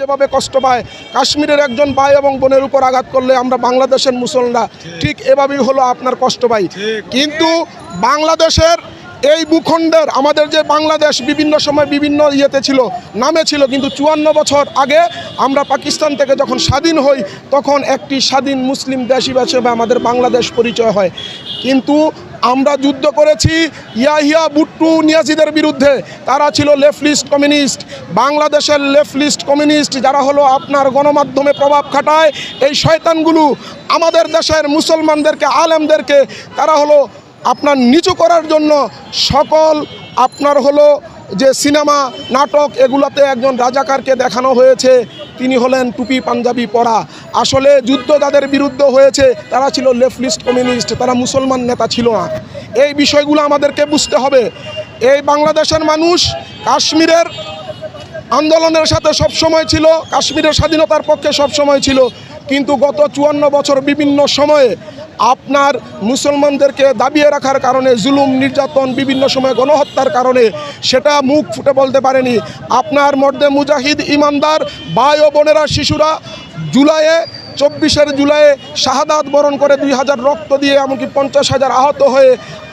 যেভাবে কষ্ট পায় কাশ্মীরের একজন ভাই এবং বোনের উপর আঘাত করলে আমরা বাংলাদেশের মুসলমানরা ঠিক এভাবেই হলো আপনার কষ্ট পাই কিন্তু বাংলাদেশের এই ভূখণ্ডের আমাদের যে বাংলাদেশ বিভিন্ন সময় বিভিন্ন ইয়েতে ছিল নামে ছিল কিন্তু চুয়ান্ন বছর আগে আমরা পাকিস্তান থেকে যখন স্বাধীন হই তখন একটি স্বাধীন মুসলিম দেশ হিসেবে আমাদের বাংলাদেশ পরিচয় হয়। কিন্তু আমরা যুদ্ধ করেছি ইয়াহিয়া বুট্টু নিয়াজিদের বিরুদ্ধে। তারা ছিল লেফট লিস্ট কমিউনিস্ট। বাংলাদেশের লেফট লিস্ট কমিউনিস্ট যারা হলো আপনার গণমাধ্যমে প্রভাব খাটায়, এই শয়তানগুলো আমাদের দেশের মুসলমানদেরকে, আলেমদেরকে, তারা হলো আপনার নিচু করার জন্য সকল আপনার হলো যে সিনেমা, নাটক, এগুলোতে একজন রাজাকারকে দেখানো হয়েছে। তিনি হলেন টুপি পাঞ্জাবি পরা। আসলে যুদ্ধ যাদের বিরুদ্ধে হয়েছে, তারা ছিল লেফট কমিউনিস্ট, তারা মুসলমান নেতা ছিল না। এই বিষয়গুলো আমাদেরকে বুঝতে হবে। এই বাংলাদেশের মানুষ কাশ্মীরের আন্দোলনের সাথে সব সময় ছিল, কাশ্মীরের স্বাধীনতার পক্ষে সব সময় ছিল। কিন্তু গত চুয়ান্ন বছর বিভিন্ন সময়ে আপনার মুসলমানদেরকে দাবিয়ে রাখার কারণে জুলুম, নির্যাতন, বিভিন্ন সময় গণহত্যার কারণে সেটা মুখ ফুটে বলতে পারেনি। আপনার মর্দে মুজাহিদ ইমানদার ভাই ও বোনেরা শিশুরা জুলাইয়ে, চব্বিশের জুলাইয়ে শাহাদাত বরণ করে দুই হাজার রক্ত দিয়ে এমনকি পঞ্চাশ হাজার আহত হয়ে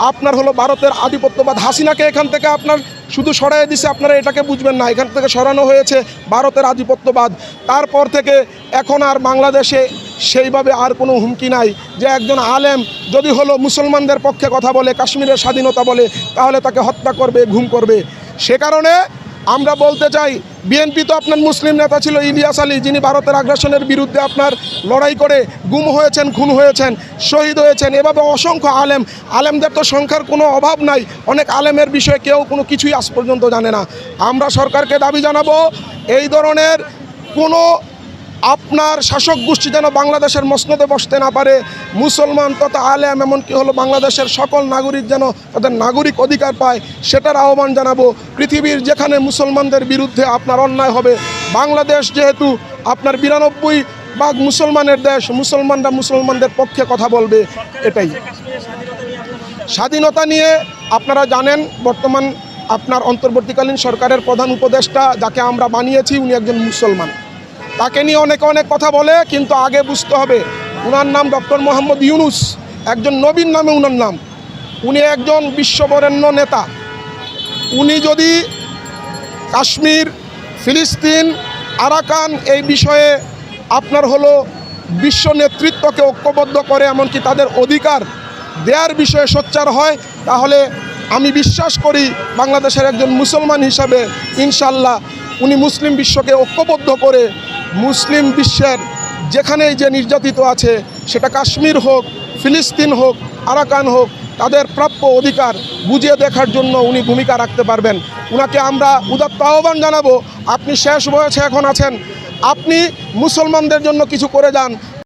আপনার হলো ভারতের আধিপত্যবাদ। হাসিনাকে এখান থেকে আপনার শুধু সরাই দিছে, আপনারা এটাকে বুঝবেন না। এখান থেকে সরানো হয়েছে ভারতের আধিপত্যবাদ। তারপর থেকে এখন আর বাংলাদেশে সেইভাবে আর কোনো হুমকি নাই যে একজন আলেম যদি হলো মুসলমানদের পক্ষে কথা বলে, কাশ্মীরের স্বাধীনতা বলে, তাহলে তাকে হত্যা করবে, ঘুম করবে। সে কারণে আমরা বলতে চাই বিএনপি তো আপনার মুসলিম নেতা ছিল, ইলিয়াস আলী, যিনি ভারতের আগ্রাসনের বিরুদ্ধে আপনার লড়াই করে গুম হয়েছেন, খুন হয়েছেন, শহীদ হয়েছেন, এভাবে অসংখ্য আলেম, আলেমদের তো সংখ্যার কোনো অভাব নাই, অনেক আলেমের বিষয়ে কেউ কোনো কিছুই আজ পর্যন্ত জানে না। আমরা সরকারকে দাবি জানাব, এই ধরনের কোনো আপনার শাসক গোষ্ঠী যেন বাংলাদেশের মসনদে বসতে না পারে, মুসলমান তথা আলেম, এমনকি হলো বাংলাদেশের সকল নাগরিক যেন তাদের নাগরিক অধিকার পায়, সেটার আহ্বান জানাব। পৃথিবীর যেখানে মুসলমানদের বিরুদ্ধে আপনার অন্যায় হবে, বাংলাদেশ যেহেতু আপনার বিরানব্বই ভাগ মুসলমানের দেশ, মুসলমানরা মুসলমানদের পক্ষে কথা বলবে, এটাই। স্বাধীনতা নিয়ে আপনারা জানেন, বর্তমান আপনার অন্তর্বর্তীকালীন সরকারের প্রধান উপদেষ্টা, যাকে আমরা বানিয়েছি উনি একজন মুসলমান। তাকে নিয়ে অনেকে অনেক কথা বলে, কিন্তু আগে বুঝতে হবে উনার নাম ডক্টর মোহাম্মদ ইউনুস, একজন নবীন নামে উনার নাম। উনি একজন বিশ্ববরেণ্য নেতা। উনি যদি কাশ্মীর, ফিলিস্তিন, আরাকান এই বিষয়ে আপনার হলো বিশ্ব নেতৃত্বকে ঐক্যবদ্ধ করে, এমনকি তাদের অধিকার দেয়ার বিষয়ে সোচ্চার হয়, তাহলে আমি বিশ্বাস করি বাংলাদেশের একজন মুসলমান হিসাবে ইনশাল্লাহ উনি মুসলিম বিশ্বকে ঐক্যবদ্ধ করে মুসলিম বিশ্বের যেখানেই যে নির্যাতিত আছে, সেটা কাশ্মীর হোক, ফিলিস্তিন হোক, আরাকান হোক, তাদের প্রাপ্য অধিকার বুঝিয়ে দেখার জন্য উনি ভূমিকা রাখতে পারবেন। উনাকে আমরা উদাত্ত আহ্বান জানাব। আপনি শেষ বয়সে এখন আছেন। আপনি মুসলমানদের জন্য কিছু করে যান।